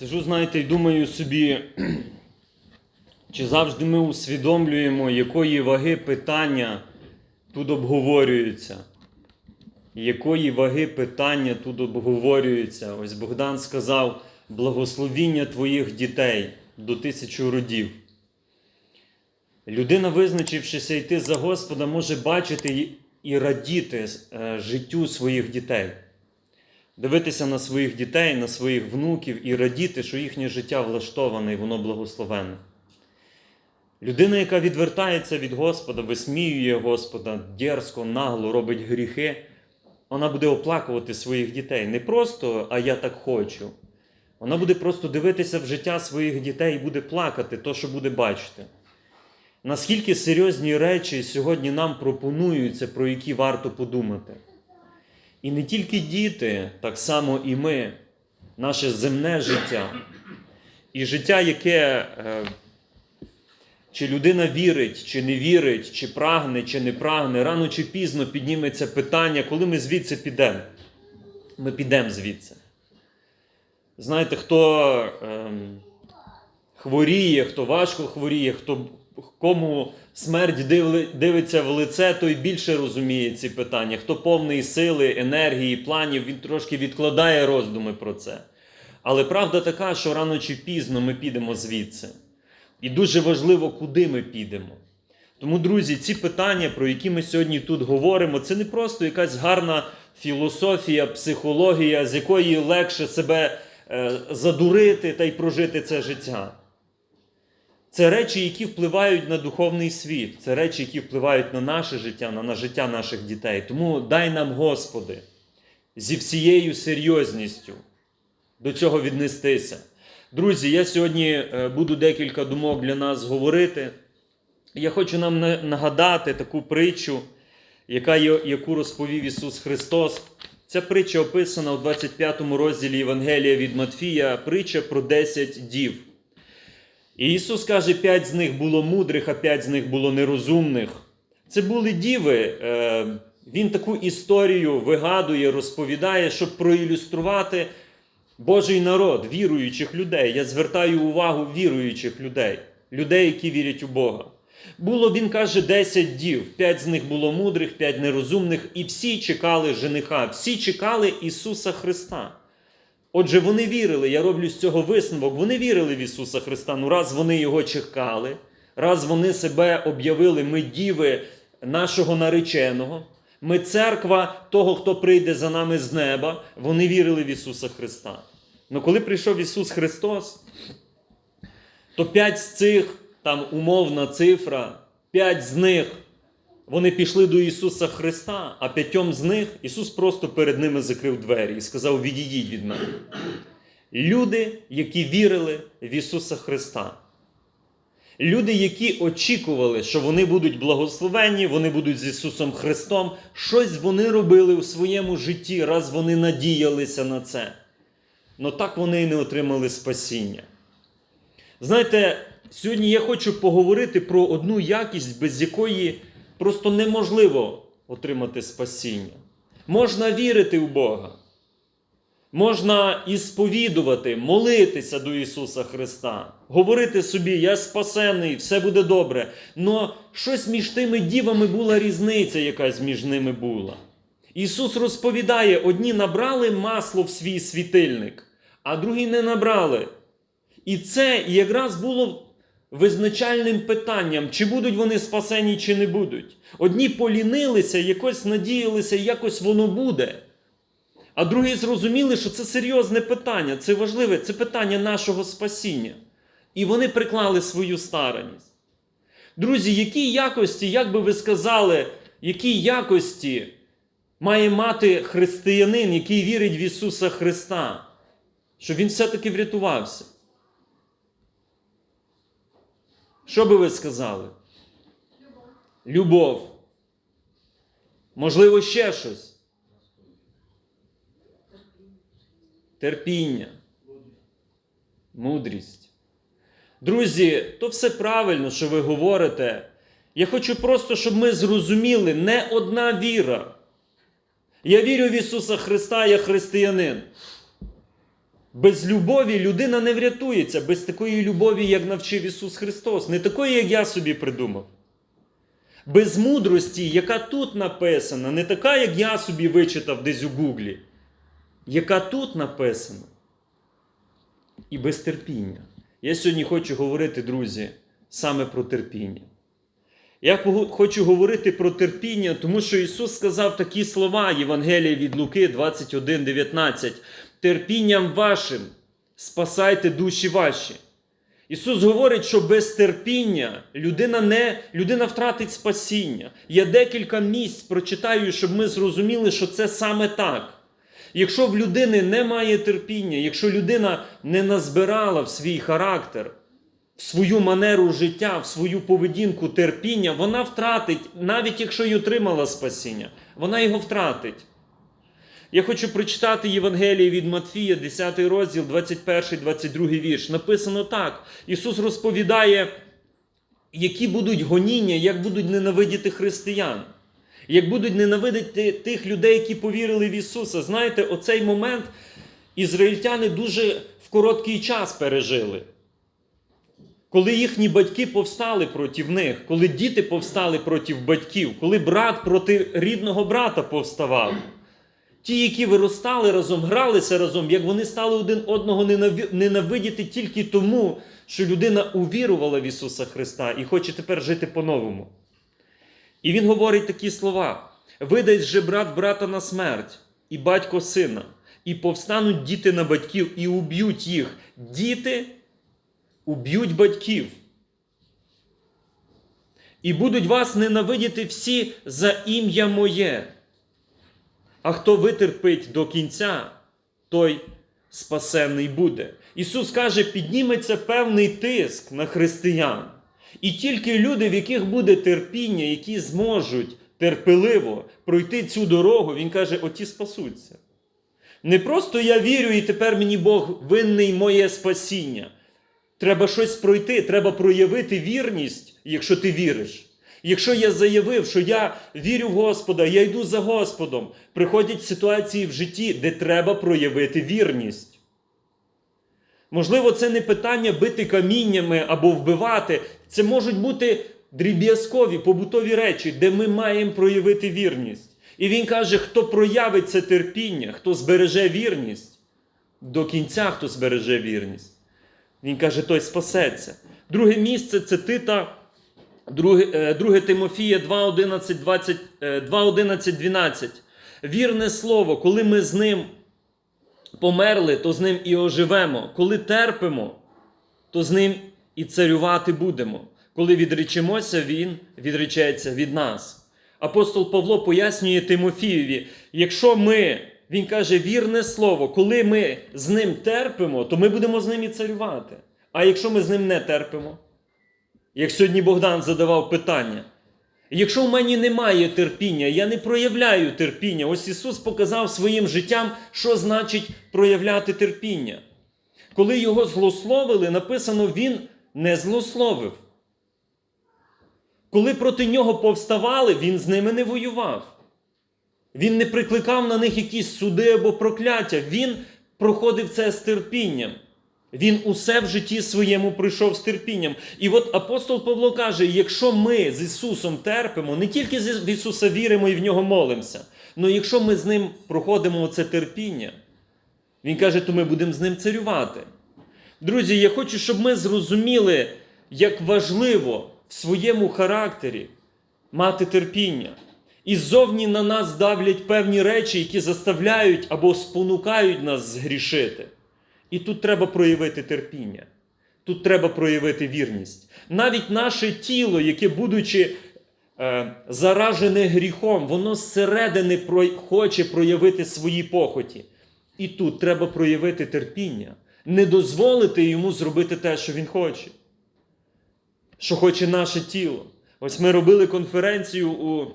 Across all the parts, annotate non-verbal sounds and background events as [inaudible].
Сижу, знаєте, і думаю собі, [clears throat] чи завжди ми усвідомлюємо, якої ваги питання тут обговорюються. Якої ваги питання тут обговорюються. Ось Богдан сказав благословіння твоїх дітей до тисячу родів. Людина, визначившися йти за Господа, може бачити і- і радіти е, життю своїх дітей дивитися на своїх дітей, на своїх внуків і радіти, що їхнє життя влаштоване і воно благословенне. Людина, яка відвертається від Господа, висміює Господа, дерзко, нагло робить гріхи, вона буде оплакувати своїх дітей. Не просто, а я так хочу. Вона буде просто дивитися в життя своїх дітей і буде плакати, то, що буде бачити. Наскільки серйозні речі сьогодні нам пропонуються, про які варто подумати. І не тільки діти, так само і ми, наше земне життя. І життя, яке е, чи людина вірить, чи не вірить, чи прагне, чи не прагне, рано чи пізно підніметься питання, коли ми звідси підемо. Ми підемо звідси. Знаєте, хто ем, хворіє, хто важко хворіє, хто кому смерть дивиться в лице, той більше розуміє ці питання. Хто повний сили, енергії, планів, він трошки відкладає роздуми про це. Але правда така, що рано чи пізно ми підемо звідси. І дуже важливо, куди ми підемо. Тому, друзі, ці питання, про які ми сьогодні тут говоримо, це не просто якась гарна філософія, психологія, з якої легше себе е, задурити та й прожити це життя. Це речі, які впливають на духовний світ, це речі, які впливають на наше життя, на, життя наших дітей. Тому дай нам, Господи, зі всією серйозністю до цього віднестися. Друзі, я сьогодні е, буду декілька думок для нас говорити. Я хочу нам нагадати таку притчу, яка є, яку розповів Ісус Христос. Ця притча описана у 25 розділі Євангелія від Матфія, притча про 10 дів. І Ісус каже, п'ять з них було мудрих, а п'ять з них було нерозумних. Це були діви. Е, Він таку історію вигадує, розповідає, щоб проілюструвати Божий народ, віруючих людей. Я звертаю увагу віруючих людей, людей, які вірять у Бога. Було, він каже, 10 дів. П'ять з них було мудрих, п'ять нерозумних, і всі чекали жениха, всі чекали Ісуса Христа. Отже, вони вірили, я роблю з цього висновок, вони вірили в Ісуса Христа. Ну, раз вони його чекали, раз вони себе об'явили, ми діви нашого нареченого, ми церква того, хто прийде за нами з неба, вони вірили в Ісуса Христа. Ну коли прийшов Ісус Христос, то п'ять з цих, там умовна цифра, п'ять з них вони пішли до Ісуса Христа, а п'ятьом з них Ісус просто перед ними закрив двері і сказав: Відійдіть від мене. Люди, які вірили в Ісуса Христа. Люди, які очікували, що вони будуть благословенні, вони будуть з Ісусом Христом, щось вони робили у своєму житті, раз вони надіялися на це. Но так вони і не отримали спасіння. Знаєте, сьогодні я хочу поговорити про одну якість, без якої просто неможливо отримати спасіння. Можна вірити в Бога, можна і сповідувати, молитися до Ісуса Христа, говорити собі, я спасений, все буде добре. Но щось між тими дівами була різниця, якась між ними була. Ісус розповідає: одні набрали масло в свій світильник, а другі не набрали. І це якраз було визначальним питанням, чи будуть вони спасені, чи не будуть. Одні полінилися, якось надіялися, якось воно буде. А другі зрозуміли, що це серйозне питання, це важливе, це питання нашого спасіння. І вони приклали свою стараність. Друзі, які якості, як би ви сказали, які якості має мати християнин, який вірить в Ісуса Христа, щоб він все-таки врятувався? Що би ви сказали? Любов. Можливо, ще щось. Терпіння. Мудрість. Друзі, то все правильно, що ви говорите. Я хочу просто, щоб ми зрозуміли, не одна віра. Я вірю в Ісуса Христа, я християнин. Без любові людина не врятується, без такої любові, як навчив Ісус Христос, не такої, як я собі придумав. Без мудрості, яка тут написана, не така, як я собі вичитав десь у Гуглі, яка тут написана. І без терпіння. Я сьогодні хочу говорити, друзі, саме про терпіння. Я хочу говорити про терпіння, тому що Ісус сказав такі слова Євангелія від Луки 21:19. Терпінням вашим спасайте душі ваші. Ісус говорить, що без терпіння людина не, людина втратить спасіння. Я декілька місць прочитаю, щоб ми зрозуміли, що це саме так. Якщо в людини немає терпіння, якщо людина не назбирала в свій характер, в свою манеру життя, в свою поведінку терпіння, вона втратить, навіть якщо й отримала спасіння, вона його втратить. Я хочу прочитати Євангеліє від Матфія, 10 розділ, 21-22 вірш. Написано так: Ісус розповідає, які будуть гоніння, як будуть ненавидіти християн, як будуть ненавидити тих людей, які повірили в Ісуса. Знаєте, оцей момент ізраїльтяни дуже в короткий час пережили. Коли їхні батьки повстали проти них, коли діти повстали проти батьків, коли брат проти рідного брата повставав. Ті, які виростали разом, гралися разом, як вони стали один одного ненавидіти тільки тому, що людина увірувала в Ісуса Христа і хоче тепер жити по-новому. І він говорить такі слова: видасть же брат брата на смерть, і батько сина, і повстануть діти на батьків, і уб'ють їх. Діти уб'ють батьків. І будуть вас ненавидіти всі за ім'я моє. А хто витерпить до кінця, той спасенний буде. Ісус каже, підніметься певний тиск на християн. І тільки люди, в яких буде терпіння, які зможуть терпеливо пройти цю дорогу, Він каже, оті спасуться. Не просто я вірю, і тепер мені Бог винний моє спасіння. Треба щось пройти, треба проявити вірність, якщо ти віриш. Якщо я заявив, що я вірю в Господа, я йду за Господом, приходять ситуації в житті, де треба проявити вірність. Можливо, це не питання бити каміннями або вбивати. Це можуть бути дріб'язкові, побутові речі, де ми маємо проявити вірність. І він каже, хто проявить це терпіння, хто збереже вірність, до кінця хто збереже вірність. Він каже, той спасеться. Друге місце це Тита, 2, 2 Тимофія 2.11, 20, е, 2.11, 12. Вірне слово, коли ми з ним померли, то з ним і оживемо. Коли терпимо, то з ним і царювати будемо. Коли відречемося, він відречеться від нас. Апостол Павло пояснює Тимофієві, якщо ми, він каже, вірне слово, коли ми з ним терпимо, то ми будемо з ним і царювати. А якщо ми з ним не терпимо, як сьогодні Богдан задавав питання, якщо в мені немає терпіння, я не проявляю терпіння. Ось Ісус показав своїм життям, що значить проявляти терпіння. Коли його злословили, написано, він не злословив. Коли проти нього повставали, він з ними не воював. Він не прикликав на них якісь суди або прокляття. Він проходив це з терпінням. Він усе в житті своєму пройшов з терпінням. І от апостол Павло каже: якщо ми з Ісусом терпимо, не тільки в Ісуса віримо і в нього молимося, але якщо ми з Ним проходимо це терпіння, Він каже, то ми будемо з ним царювати. Друзі, я хочу, щоб ми зрозуміли, як важливо в своєму характері мати терпіння. І ззовні на нас давлять певні речі, які заставляють або спонукають нас згрішити. І тут треба проявити терпіння. Тут треба проявити вірність. Навіть наше тіло, яке, будучи е, заражене гріхом, воно зсередини про... хоче проявити свої похоті. І тут треба проявити терпіння, не дозволити йому зробити те, що він хоче. Що хоче наше тіло. Ось ми робили конференцію у,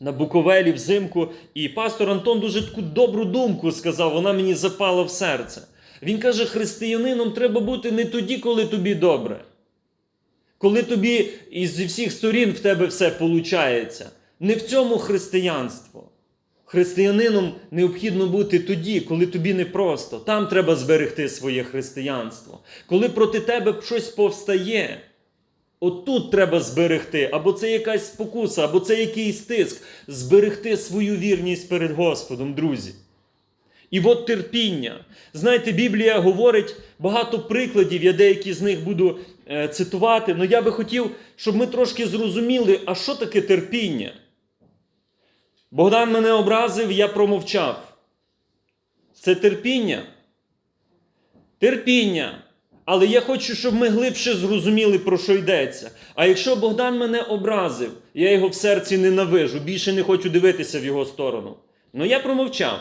на Буковелі взимку, і пастор Антон дуже таку добру думку сказав, вона мені запала в серце. Він каже: християнином треба бути не тоді, коли тобі добре. Коли тобі із всіх сторін в тебе все виходить. Не в цьому християнство. Християнином необхідно бути тоді, коли тобі непросто. Там треба зберегти своє християнство. Коли проти тебе щось повстає, отут треба зберегти, або це якась спокуса, або це якийсь тиск, зберегти свою вірність перед Господом, друзі. І от терпіння. Знаєте, Біблія говорить багато прикладів, я деякі з них буду е, цитувати, але я би хотів, щоб ми трошки зрозуміли, а що таке терпіння. Богдан мене образив, я промовчав. Це терпіння. Терпіння. Але я хочу, щоб ми глибше зрозуміли, про що йдеться. А якщо Богдан мене образив, я його в серці ненавижу, більше не хочу дивитися в його сторону. Ну я промовчав.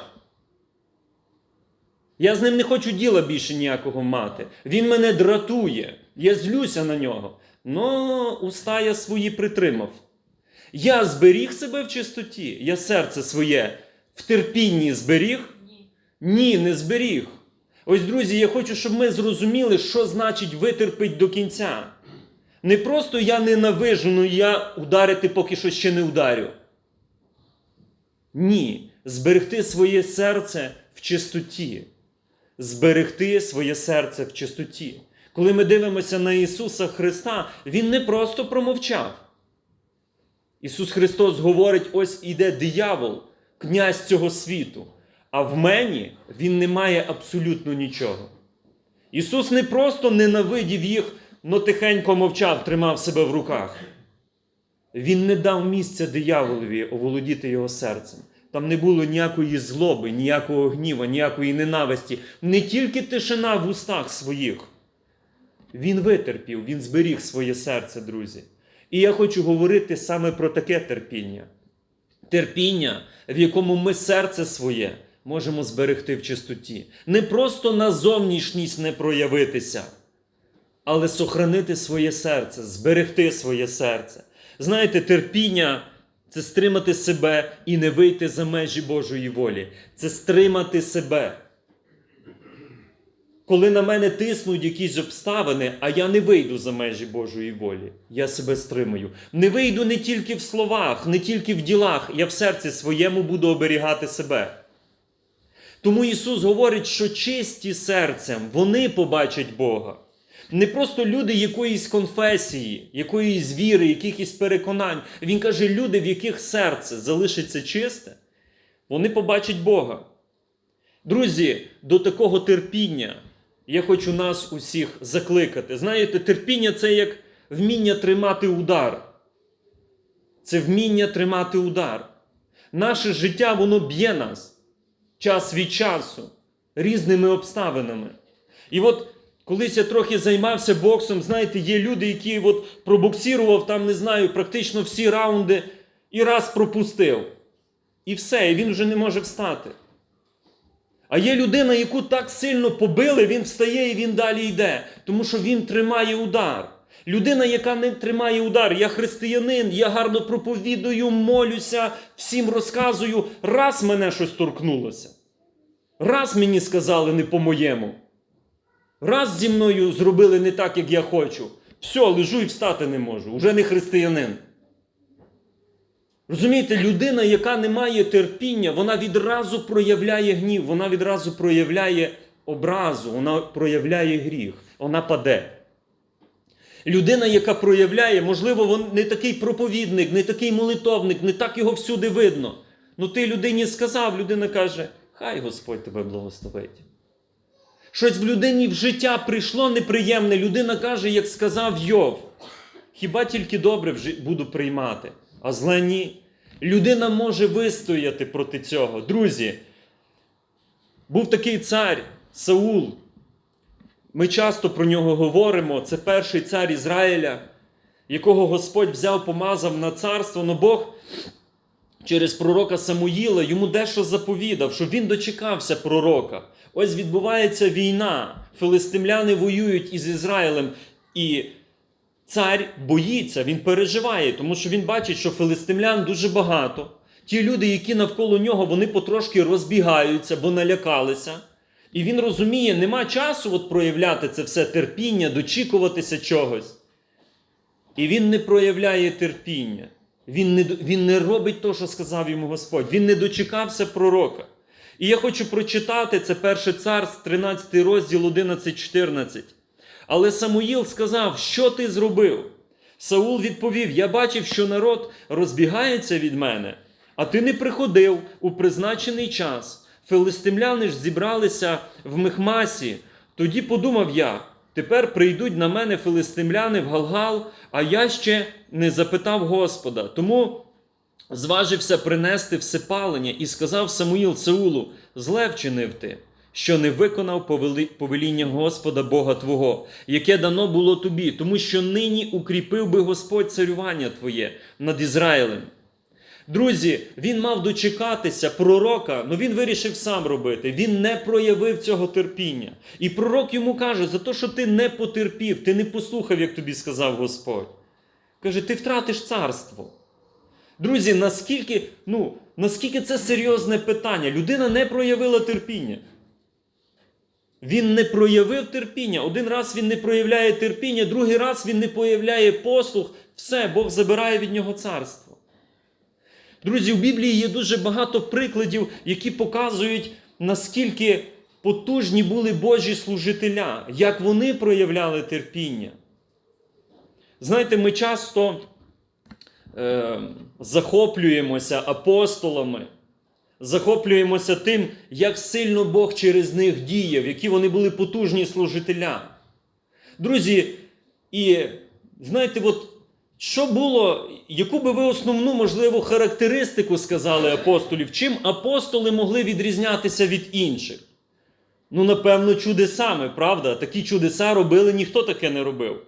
Я з ним не хочу діла більше ніякого мати. Він мене дратує. Я злюся на нього. Но уста я свої притримав. Я зберіг себе в чистоті, я серце своє в терпінні зберіг? Ні. Не зберіг. Ось, друзі, я хочу, щоб ми зрозуміли, що значить витерпить до кінця. Не просто я ненавижу, ну я ударити поки що ще не ударю. Ні. Зберегти своє серце в чистоті. Зберегти своє серце в чистоті. Коли ми дивимося на Ісуса Христа, Він не просто промовчав. Ісус Христос говорить: ось іде диявол, князь цього світу, а в мені Він не має абсолютно нічого. Ісус не просто ненавидів їх, но тихенько мовчав, тримав себе в руках. Він не дав місця дияволові оволодіти його серцем. Там не було ніякої злоби, ніякого гніва, ніякої ненависті, не тільки тишина в устах своїх. Він витерпів, він зберіг своє серце, друзі. І я хочу говорити саме про таке терпіння. Терпіння, в якому ми серце своє можемо зберегти в чистоті. Не просто на зовнішність не проявитися, але сохранити своє серце, зберегти своє серце. Знаєте, терпіння це стримати себе і не вийти за межі Божої волі. Це стримати себе. Коли на мене тиснуть якісь обставини, а я не вийду за межі Божої волі, я себе стримую. Не вийду не тільки в словах, не тільки в ділах, я в серці своєму буду оберігати себе. Тому Ісус говорить, що чисті серцем вони побачать Бога. Не просто люди якоїсь конфесії, якоїсь віри, якихось переконань. Він каже, люди, в яких серце залишиться чисте, вони побачать Бога. Друзі, до такого терпіння я хочу нас усіх закликати. Знаєте, терпіння це як вміння тримати удар. Це вміння тримати удар. Наше життя, воно б'є нас час від часу різними обставинами. І от колись я трохи займався боксом, знаєте, є люди, які от пробоксірував там, не знаю, практично всі раунди і раз пропустив. І все, і він вже не може встати. А є людина, яку так сильно побили, він встає і він далі йде, тому що він тримає удар. Людина, яка не тримає удар, я християнин, я гарно проповідую, молюся, всім розказую, раз мене щось торкнулося. Раз мені сказали не по-моєму. Раз зі мною зробили не так, як я хочу. Все, лежу і встати не можу. Уже не християнин. Розумієте, людина, яка не має терпіння, вона відразу проявляє гнів, вона відразу проявляє образу, вона проявляє гріх, вона паде. Людина, яка проявляє, можливо, він не такий проповідник, не такий молитовник, не так його всюди видно. Ну ти людині сказав, людина каже, хай Господь тебе благословить. Щось в людині в життя прийшло неприємне, людина каже, як сказав Йов, хіба тільки добре буду приймати, а зле ні. Людина може вистояти проти цього. Друзі, був такий цар Саул. Ми часто про нього говоримо. Це перший цар Ізраїля, якого Господь взяв, помазав на царство. Но Бог через пророка Самуїла йому дещо заповідав, що він дочекався пророка. Ось відбувається війна. Филистимляни воюють із Ізраїлем. І цар боїться, він переживає, тому що він бачить, що филистимлян дуже багато. Ті люди, які навколо нього, вони потрошки розбігаються, бо налякалися. І він розуміє, нема часу от проявляти це все терпіння, дочікуватися чогось. І він не проявляє терпіння. Він не, він не робить те, що сказав йому Господь. Він не дочекався пророка. І я хочу прочитати це перше царств, 13 розділ 11-14. Але Самуїл сказав, що ти зробив? Саул відповів: Я бачив, що народ розбігається від мене, а ти не приходив у призначений час. Филистимляни ж зібралися в Мехмасі. Тоді подумав я: тепер прийдуть на мене филистимляни в Галгал, а я ще не запитав Господа. Тому зважився принести всепалення і сказав Самуїл Саулу: Зле вчинив ти, що не виконав повеління Господа Бога Твого, яке дано було тобі, тому що нині укріпив би Господь царювання Твоє над Ізраїлем. Друзі, він мав дочекатися пророка, але він вирішив сам робити. Він не проявив цього терпіння. І пророк йому каже: за те, що ти не потерпів, ти не послухав, як тобі сказав Господь. Каже, ти втратиш царство. Друзі, наскільки, ну, наскільки це серйозне питання? Людина не проявила терпіння. Він не проявив терпіння. Один раз він не проявляє терпіння, другий раз він не проявляє послух. Все, Бог забирає від нього царство. Друзі, в Біблії є дуже багато прикладів, які показують, наскільки потужні були Божі служителя, як вони проявляли терпіння. Знаєте, ми часто е, захоплюємося апостолами, захоплюємося тим, як сильно Бог через них діяв, які вони були потужні служителя. Друзі, і знаєте, от що було, яку би ви основну, можливо, характеристику сказали апостолів, чим апостоли могли відрізнятися від інших? Ну, напевно, чудесами, правда? Такі чудеса робили, ніхто таке не робив.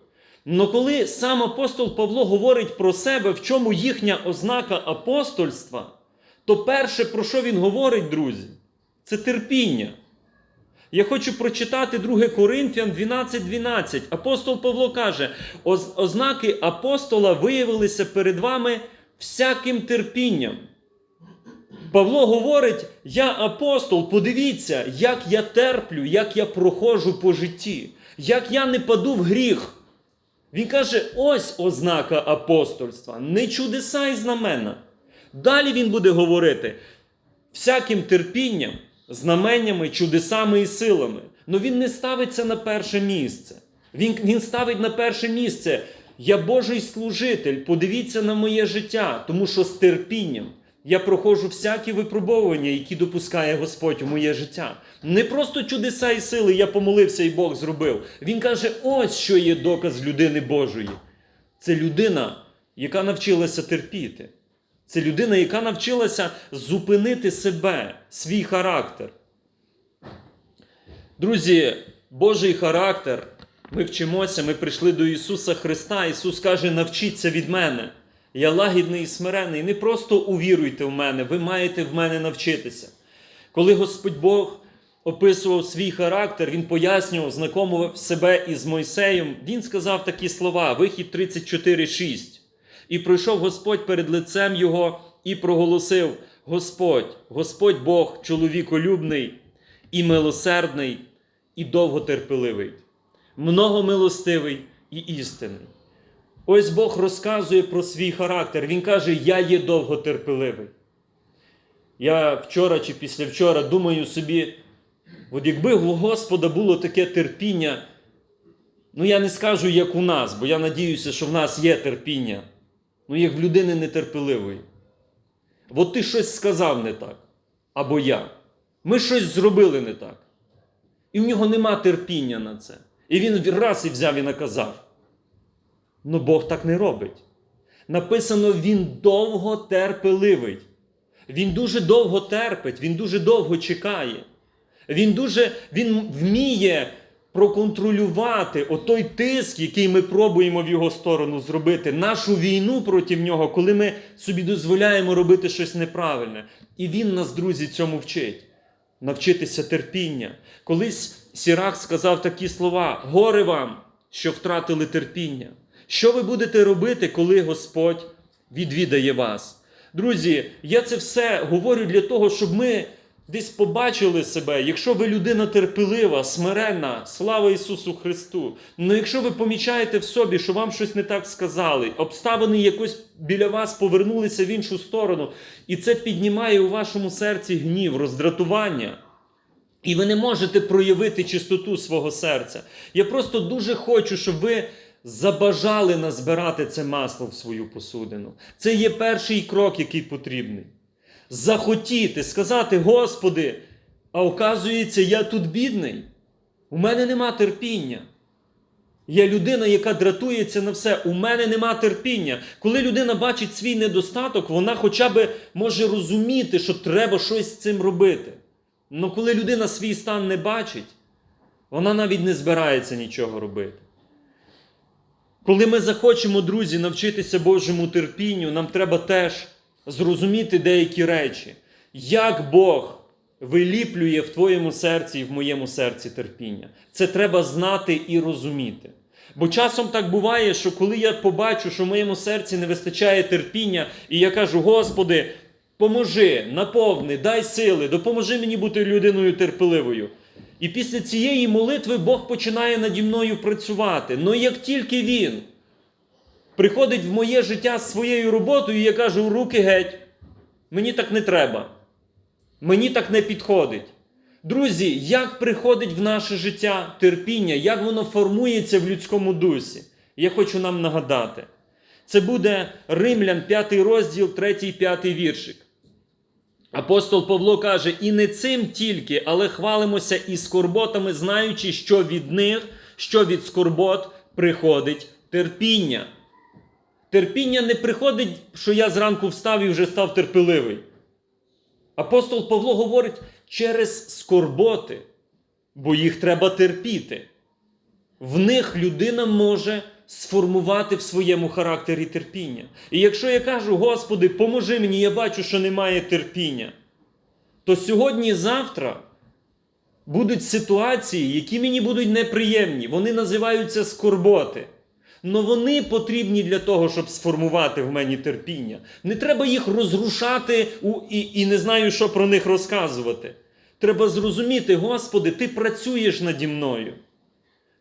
Но коли сам апостол Павло говорить про себе, в чому їхня ознака апостольства, то перше, про що він говорить, друзі, це терпіння. Я хочу прочитати 2 Коринфян 12.12. Апостол Павло каже: ознаки апостола виявилися перед вами всяким терпінням. Павло говорить: я апостол, подивіться, як я терплю, як я проходжу по житті, як я не паду в гріх. Він каже: ось ознака апостольства, не чудеса і знамена. Далі він буде говорити всяким терпінням, знаменнями, чудесами і силами. Но він не ставиться на перше місце. Він, він ставить на перше місце. Я Божий служитель, подивіться на моє життя, тому що з терпінням я проходжу всякі випробовування, які допускає Господь у моє життя. Не просто чудеса і сили, я помолився і Бог зробив. Він каже: ось що є доказ людини Божої. Це людина, яка навчилася терпіти. Це людина, яка навчилася зупинити себе, свій характер. Друзі, Божий характер, ми вчимося, ми прийшли до Ісуса Христа. Ісус каже: навчіться від мене. Я лагідний і смирений. Не просто увіруйте в мене, ви маєте в мене навчитися. Коли Господь Бог описував свій характер, Він пояснював, знакомив себе із Мойсеєм, Він сказав такі слова: Вихід 34,6. І пройшов Господь перед лицем його і проголосив: Господь, Господь Бог, чоловіколюбний і милосердний, і довготерпеливий, многомилостивий і істинний. Ось Бог розказує про свій характер. Він каже: Я є довготерпеливий. Я вчора чи післявчора думаю собі, от якби у Господа було таке терпіння, ну я не скажу, як у нас, бо я надіюся, що в нас є терпіння. Ну, як в людини нетерпеливої. От ти щось сказав не так. Або я. Ми щось зробили не так. І в нього нема терпіння на це. І він раз і взяв і наказав. Ну Бог так не робить. Написано, він довго терпеливий. Він дуже довго терпить, він дуже довго чекає. Він дуже він вміє проконтролювати отой тиск, який ми пробуємо в його сторону зробити, нашу війну проти нього, коли ми собі дозволяємо робити щось неправильне. І він нас, друзі, цьому вчить. Навчитися терпіння. Колись Сірах сказав такі слова: горе вам, що втратили терпіння. Що ви будете робити, коли Господь відвідає вас? Друзі, я це все говорю для того, щоб ми десь побачили себе, якщо ви людина терпелива, смиренна, слава Ісусу Христу. Ну якщо ви помічаєте в собі, що вам щось не так сказали, обставини якось біля вас повернулися в іншу сторону, і це піднімає у вашому серці гнів, роздратування. І ви не можете проявити чистоту свого серця. Я просто дуже хочу, щоб ви забажали назбирати це масло в свою посудину. Це є перший крок, який потрібний. Захотіти, сказати, Господи, а оказується, я тут бідний. У мене нема терпіння. Я людина, яка дратується на все. У мене нема терпіння. Коли людина бачить свій недостаток, вона хоча б може розуміти, що треба щось з цим робити. Але коли людина свій стан не бачить, вона навіть не збирається нічого робити. Коли ми захочемо, друзі, навчитися Божому терпінню, нам треба теж зрозуміти деякі речі, як Бог виліплює в твоєму серці і в моєму серці терпіння. Це треба знати і розуміти. Бо часом так буває, що коли я побачу, що в моєму серці не вистачає терпіння, і я кажу, Господи, поможи, наповни, дай сили, допоможи мені бути людиною терпеливою. І після цієї молитви Бог починає наді мною працювати. Но як тільки Він приходить в моє життя з своєю роботою, і я кажу, руки геть, мені так не треба. Мені так не підходить. Друзі, як приходить в наше життя терпіння, як воно формується в людському дусі? Я хочу нам нагадати. Це буде Римлян, 5 розділ, 3 5 віршик. Апостол Павло каже: і не цим тільки, але хвалимося і скорботами, знаючи, що від них, що від скорбот приходить терпіння. Терпіння не приходить, що я зранку встав і вже став терпеливий. Апостол Павло говорить через скорботи, бо їх треба терпіти. В них людина може сформувати в своєму характері терпіння. І якщо я кажу, Господи, поможи мені, я бачу, що немає терпіння, то сьогодні і завтра будуть ситуації, які мені будуть неприємні. Вони називаються скорботи. Но вони потрібні для того, щоб сформувати в мені терпіння. Не треба їх розрушати у, і, і не знаю, що про них розказувати. Треба зрозуміти, Господи, Ти працюєш наді мною.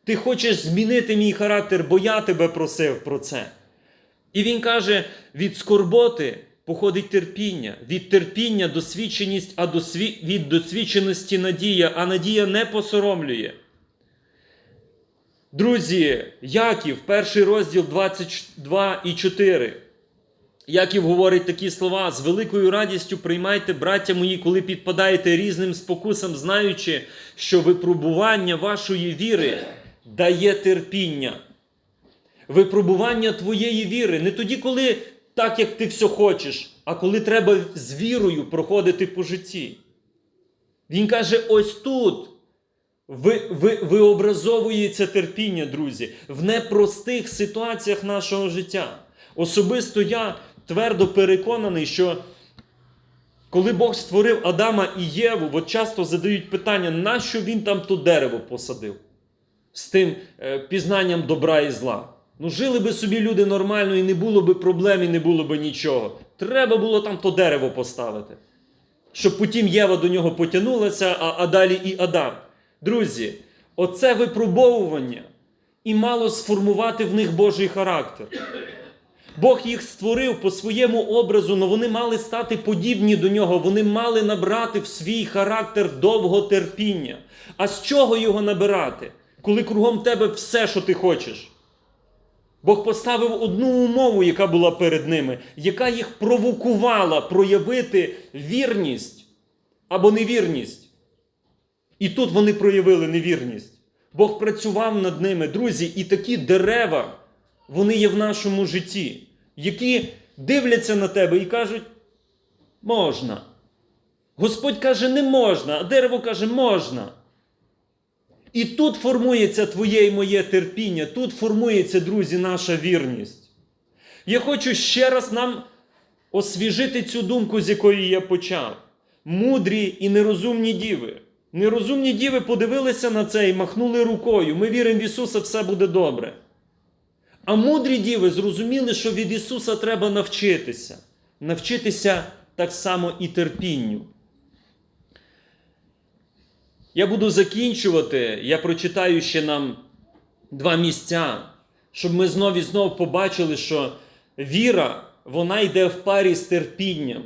Ти хочеш змінити мій характер, бо я тебе просив про це. І він каже: від скорботи походить терпіння, від терпіння досвідченість, а досві... від досвідченості надія, а надія не посоромлює. Друзі, Яків, перший розділ 22 і 4. Яків говорить такі слова: з великою радістю приймайте, браття мої, коли підпадаєте різним спокусам, знаючи, що випробування вашої віри дає терпіння. Випробування твоєї віри не тоді, коли так, як ти все хочеш, а коли треба з вірою проходити по житті. Він каже: ось тут ви, ви, виобразовується терпіння, друзі, в непростих ситуаціях нашого життя. Особисто я твердо переконаний, що коли Бог створив Адама і Єву, от часто задають питання, нащо він там то дерево посадив з тим е, пізнанням добра і зла. Ну, жили би собі люди нормально, і не було би проблем, і не було би нічого. Треба було там то дерево поставити. Щоб потім Єва до нього потягнулася, а, а далі і Адам. Друзі, оце випробовування і мало сформувати в них Божий характер. Бог їх створив по своєму образу, але вони мали стати подібні до нього, вони мали набрати в свій характер довготерпіння. А з чого його набирати, коли кругом тебе все, що ти хочеш? Бог поставив одну умову, яка була перед ними, яка їх провокувала проявити вірність або невірність. І тут вони проявили невірність. Бог працював над ними, друзі, і такі дерева, вони є в нашому житті, які дивляться на тебе і кажуть, можна. Господь каже, не можна, а дерево каже, можна. І тут формується твоє і моє терпіння, тут формується, друзі, наша вірність. Я хочу ще раз нам освіжити цю думку, з якої я почав. Мудрі і нерозумні діви. Нерозумні діви подивилися на це і махнули рукою. Ми віримо в Ісуса, все буде добре. А мудрі діви зрозуміли, що від Ісуса треба навчитися. Навчитися так само і терпінню. Я буду закінчувати. Я прочитаю ще нам два місця, щоб ми знов і знов побачили, що віра, вона йде в парі з терпінням.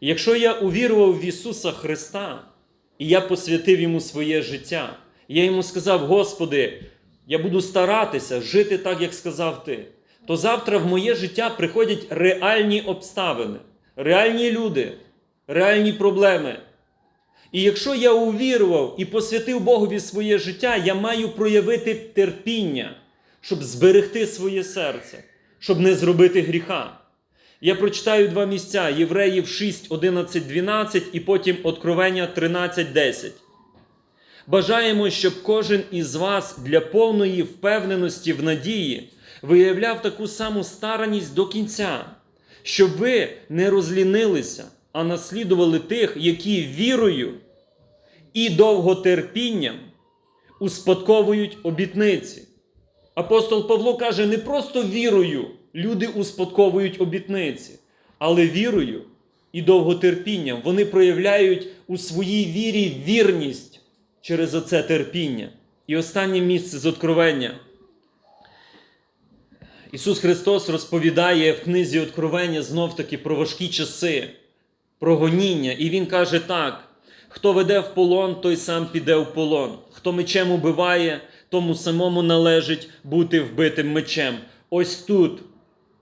Якщо я увірував в Ісуса Христа, і я посвятив йому своє життя, я йому сказав: Господи, я буду старатися жити так, як сказав Ти, то завтра в моє життя приходять реальні обставини, реальні люди, реальні проблеми. І якщо я увірував і посвятив Богові своє життя, я маю проявити терпіння, щоб зберегти своє серце, щоб не зробити гріха. Я прочитаю два місця: Євреїв 6, 11, 12 і потім Откровення 13, 10. Бажаємо, щоб кожен із вас для повної впевненості в надії виявляв таку саму стараність до кінця, щоб ви не розлінилися, а наслідували тих, які вірою і довготерпінням успадковують обітниці. Апостол Павло каже, не просто вірою люди успадковують обітниці, але вірою і довготерпінням вони проявляють у своїй вірі вірність через оце терпіння. І останнє місце з откровення. Ісус Христос розповідає в книзі Откровення знов таки про важкі часи, про гоніння. І Він каже так: хто веде в полон, той сам піде в полон. Хто мечем убиває, тому самому належить бути вбитим мечем. Ось тут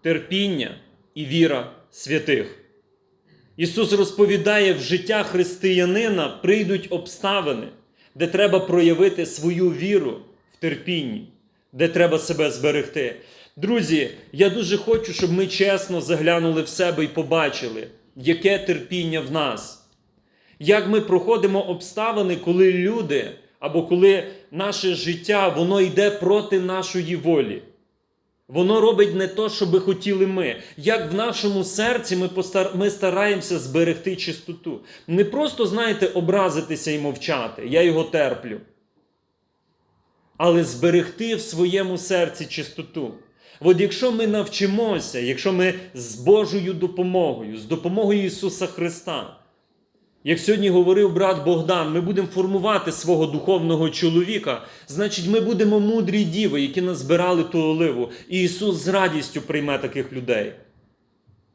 терпіння і віра святих. Ісус розповідає, в життя християнина прийдуть обставини, де треба проявити свою віру в терпінні, де треба себе зберегти. Друзі, я дуже хочу, щоб ми чесно заглянули в себе і побачили, яке терпіння в нас. Як ми проходимо обставини, коли люди або коли наше життя воно йде проти нашої волі. Воно робить не то, що би хотіли ми. Як в нашому серці ми, постар... ми стараємося зберегти чистоту. Не просто, знаєте, образитися і мовчати, я його терплю. Але зберегти в своєму серці чистоту. От якщо ми навчимося, якщо ми з Божою допомогою, з допомогою Ісуса Христа, як сьогодні говорив брат Богдан, ми будемо формувати свого духовного чоловіка, значить, ми будемо мудрі діви, які назбирали ту оливу. І Ісус з радістю прийме таких людей.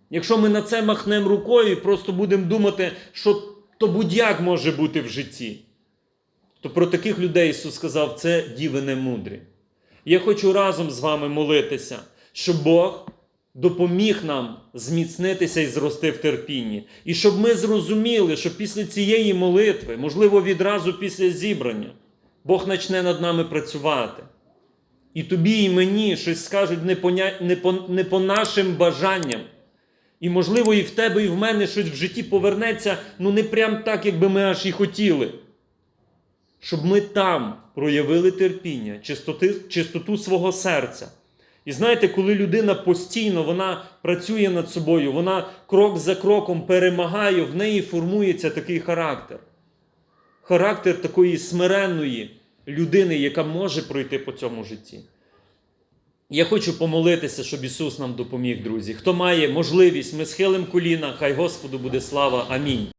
Якщо ми на це махнемо рукою і просто будемо думати, що то будь-як може бути в житті, то про таких людей Ісус сказав, це діви не мудрі. Я хочу разом з вами молитися, щоб Бог допоміг нам зміцнитися і зрости в терпінні. І щоб ми зрозуміли, що після цієї молитви, можливо, відразу після зібрання, Бог почне над нами працювати. І тобі, і мені щось скажуть не по, не по, не по нашим бажанням. І, можливо, і в тебе, і в мене щось в житті повернеться, ну не прям так, як би ми аж і хотіли. Щоб ми там проявили терпіння, чистоти, чистоту свого серця. І знаєте, коли людина постійно вона працює над собою, вона крок за кроком перемагає, в неї формується такий характер. Характер такої смиренної людини, яка може пройти по цьому житті. Я хочу помолитися, щоб Ісус нам допоміг, друзі. Хто має можливість, ми схилимо коліна, хай Господу буде слава. Амінь.